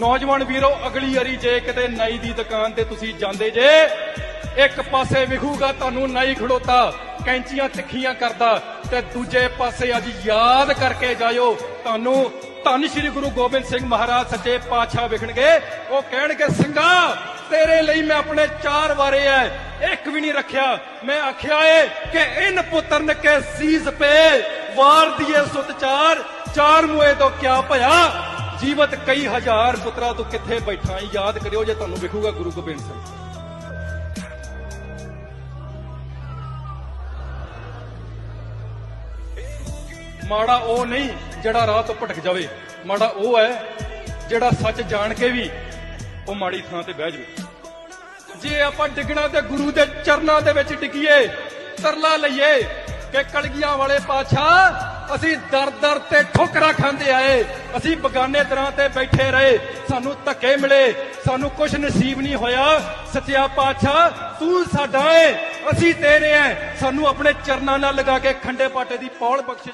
ਨੌਜਵਾਨ ਵੀਰੋ, ਅਗਲੀ ਵਾਰੀ ਜੇ ਕਿਤੇ ਨਾਈ ਦੀ ਦੁਕਾਨ ਤੇ ਤੁਸੀਂ ਜਾਂਦੇ ਜੇ, ਇੱਕ ਪਾਸੇ ਵਿਖੂਗਾ ਤੁਹਾਨੂੰ ਨਾਈ ਖੜੋਤਾ, ਕੈਂਚੀਆਂ ਤਿੱਖੀਆਂ ਕਰਦਾ, ਤੇ ਦੂਜੇ ਪਾਸੇ ਅੱਜ ਯਾਦ ਕਰਕੇ ਜਾਇਓ, ਤੁਹਾਨੂੰ ਧੰਨ ਸ਼੍ਰੀ ਗੁਰੂ ਗੋਬਿੰਦ ਸਿੰਘ ਮਹਾਰਾਜ ਸੱਚੇ ਪਾਤਸ਼ਾਹ ਵਿਖਣਗੇ। ਉਹ ਕਹਿਣਗੇ, ਸਿੰਘਾ, ਤੇਰੇ ਲਈ ਮੈਂ ਆਪਣੇ ਚਾਰ ਵਾਰੇ ਐ, ਇੱਕ ਵੀ ਨਹੀਂ ਰੱਖਿਆ। ਮੈਂ ਆਖਿਆ ਏ ਕਿ ਇਨ ਪੁੱਤਰਨ ਕੇ ਸੀਸ ਪੇ, ਵਾਰ ਦੀਏ ਸੁਤ ਚਾਰ ਚਾਰ ਮੂਏ ਤੋਂ ਕਿਆ ਭਇਆ ਜੀਵਤ ਕਈ ਹਜ਼ਾਰ ਪੁੱਤਰਾ ਤੂੰ ਕਿੱਥੇ ਬੈਠਾ ਯਾਦ ਕਰਿਓ ਜੇ ਤੁਹਾਨੂੰ ਵਿਖੂਗਾ ਗੁਰੂ ਗੋਬਿੰਦ ਸਿੰਘ। ਮਾੜਾ ਉਹ ਨਹੀਂ ਜਿਹੜਾ ਰਾਹ ਤੋਂ ਭਟਕ ਜਾਵੇ, ਮਾੜਾ ਉਹ ਹੈ ਜਿਹੜਾ ਸੱਚ ਜਾਣ ਕੇ ਵੀ ਉਹ ਮਾੜੀ ਥਾਂ ਤੇ ਬਹਿ ਜਾਵੇ। ਜੇ ਆਪਾਂ ਡਿੱਗਣਾ ਤੇ ਗੁਰੂ ਦੇ ਚਰਨਾਂ ਦੇ ਵਿੱਚ ਡਿੱਗੀਏ, ਤਰਲਾ ਲਈਏ ਕਿ ਕਲਗੀਆਂ ਵਾਲੇ ਪਾਤਸ਼ਾਹ ਅਸੀਂ ਦਰ ਦਰ ਤੇ ਠੋਕਰਾਂ ਖਾਂਦੇ ਆਏ। ਅਸੀਂ ਬਗਾਨੇ ਦਰਾਂ ਤੇ ਬੈਠੇ ਰਹੇ। ਸਾਨੂੰ ਧੱਕੇ ਮਿਲੇ। ਸਾਨੂੰ ਕੁਝ ਨਸੀਬ ਨਹੀਂ ਹੋਇਆ। ਸੱਚਿਆ ਪਾਤਸ਼ਾਹ, ਤੂੰ ਸਾਡਾ ਏ। ਅਸੀਂ ਤੇਰੇ ਐ ਸਾਨੂੰ ਆਪਣੇ ਚਰਨਾਂ ਨਾਲ ਲਗਾ ਕੇ ਖੰਡੇ ਪਾਟੇ ਦੀ ਪੌਲ ਬਖਸ਼